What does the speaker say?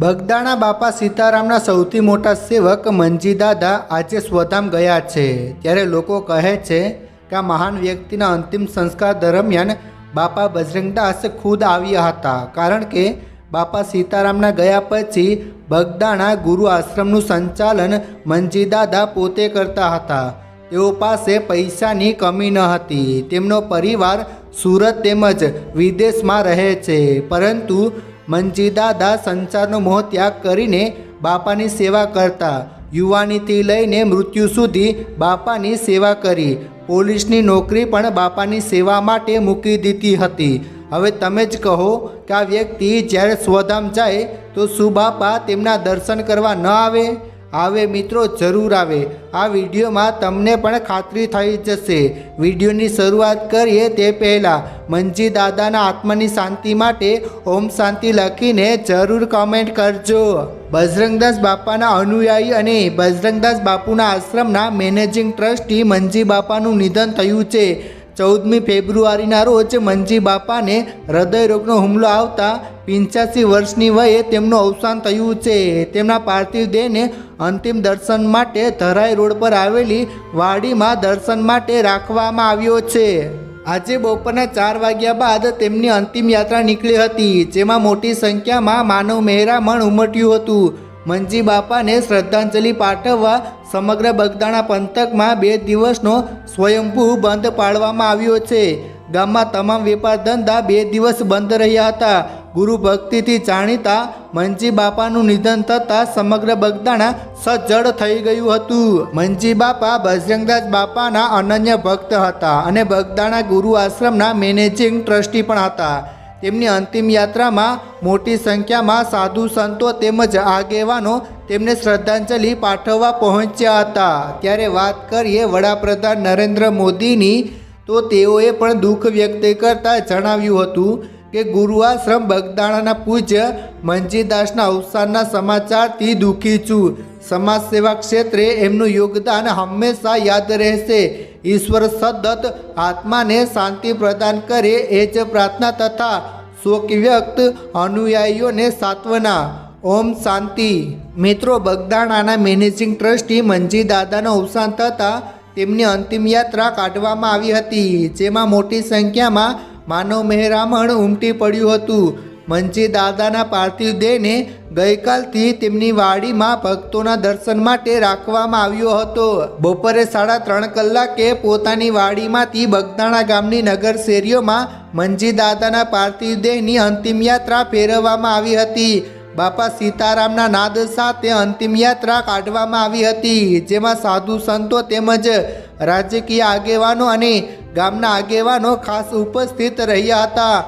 બગદાણા બાપા સીતારામના સૌથી મોટા સેવક મંજી દાદા આજે સ્વધામ ગયા છે. ત્યારે લોકો કહે છે કે આ મહાન વ્યક્તિના અંતિમ સંસ્કાર દરમિયાન બાપા બજરંગદાસ ખુદ આવ્યા હતા. કારણ કે બાપા સીતારામના ગયા પછી બગદાણા ગુરુ આશ્રમનું સંચાલન મંજી દાદા પોતે કરતા હતા. તેઓ પાસે પૈસાની કમી ન હતી. તેમનો પરિવાર સુરત તેમજ વિદેશમાં રહે છે. પરંતુ મંજી દાદા સંસારનો મોહ ત્યાગ કરીને બાપાની સેવા કરતા. યુવાનીથી લઈને મૃત્યુ સુધી બાપાની સેવા કરી. પોલીસની નોકરી પણ બાપાની સેવા માટે મૂકી દીધી હતી. હવે તમે જ કહો કે આ વ્યક્તિ જ્યારે સ્વધામ જાય તો શું બાપા તેમના દર્શન કરવા ન આવે? આવે મિત્રો, જરૂર આવે. આ વિડીયોમાં તમને પણ ખાતરી થઈ જશે. વિડીયોની શરૂઆત કરીએ તે પહેલાં, મંજી દાદાના આત્માની શાંતિ માટે ઓમ શાંતિ લખીને જરૂર કમેન્ટ કરજો. બજરંગદાસ બાપાના અનુયાયી અને બજરંગદાસ બાપુના આશ્રમના મેનેજિંગ ટ્રસ્ટી મંજી બાપાનું નિધન થયું છે. ચૌદમી ફેબ્રુઆરીના રોજ મંજી બાપાને હૃદયરોગનો હુમલો આવતા પંચ્યાસી વર્ષની વયે તેમનું અવસાન થયું છે. તેમના પાર્થિવ દેહને અંતિમ દર્શન માટે ધરાઈ રોડ પર આવેલી વાડીમાં દર્શન માટે રાખવામાં આવ્યો છે. આજે બપોરના ચાર વાગ્યા બાદ તેમની અંતિમ યાત્રા નીકળી હતી, જેમાં મોટી સંખ્યામાં માનવ મહેરામણ ઉમટ્યું હતું. મંજી બાપાને શ્રદ્ધાંજલિ પાઠવવા સમગ્ર બગદાણા પંથકમાં બે દિવસનો સ્વયંભૂ બંધ પાડવામાં આવ્યો છે. ગામમાં તમામ વેપાર ધંધા બે દિવસ બંધ રહ્યા હતા. ગુરુ ભક્તિથી જાણીતા મંજી બાપાનું નિધન થતાં સમગ્ર બગદાણા સજ્જડ થઈ ગયું હતું. મંજી બાપા બજરંગદાસ બાપાના અનન્ય ભક્ત હતા અને બગદાણા ગુરુ આશ્રમના મેનેજિંગ ટ્રસ્ટી પણ હતા. તેમની અંતિમ યાત્રામાં મોટી સંખ્યામાં સાધુ સંતો તેમજ આગેવાનો તેમને શ્રદ્ધાંજલિ પાઠવવા પહોંચ્યા હતા. ત્યારે વાત કરીએ વડાપ્રધાન નરેન્દ્ર મોદીની, તો તેઓએ પણ દુઃખ વ્યક્ત કરતા જણાવ્યું હતું કે ગુરુ આશ્રમ બગદાણાના પૂજ્ય મંજીદાસના અવસાનના સમાચારથી દુઃખી છું. સમાજ સેવા ક્ષેત્રે એમનું યોગદાન હંમેશા યાદ રહેશે. ઈશ્વર સદત આત્માને શાંતિ પ્રદાન કરે એ જ પ્રાર્થના તથા શોક વ્યક્ત અનુયાયીઓને સાત્વના. ઓમ શાંતિ. મિત્રો, બગદાણાના મેનેજિંગ ટ્રસ્ટી મંજી દાદાનો અવસાન થતાં તેમની અંતિમ યાત્રા કાઢવામાં આવી હતી, જેમાં મોટી સંખ્યામાં માનવ મહેરામણ ઉમટી પડ્યું હતું. મંજી દાદાના પાર્થિવ દેહને ગઈકાલથી તેમની વાડીમાં ભક્તોના દર્શન માટે રાખવામાં આવ્યો હતો. બપોરે સાડા ત્રણ કલાકે પોતાની વાડીમાંથી બગદાણા ગામની નગર શેરીઓમાં મંજી દાદાના પાર્થિવ દેહની અંતિમ યાત્રા ફેરવવામાં આવી હતી. બાપા સીતારામના નાદ સાથે અંતિમ યાત્રા કાઢવામાં આવી હતી, જેમાં સાધુ સંતો તેમજ રાજકીય આગેવાનો અને ગામના આગેવાનો ખાસ ઉપસ્થિત રહ્યા હતા.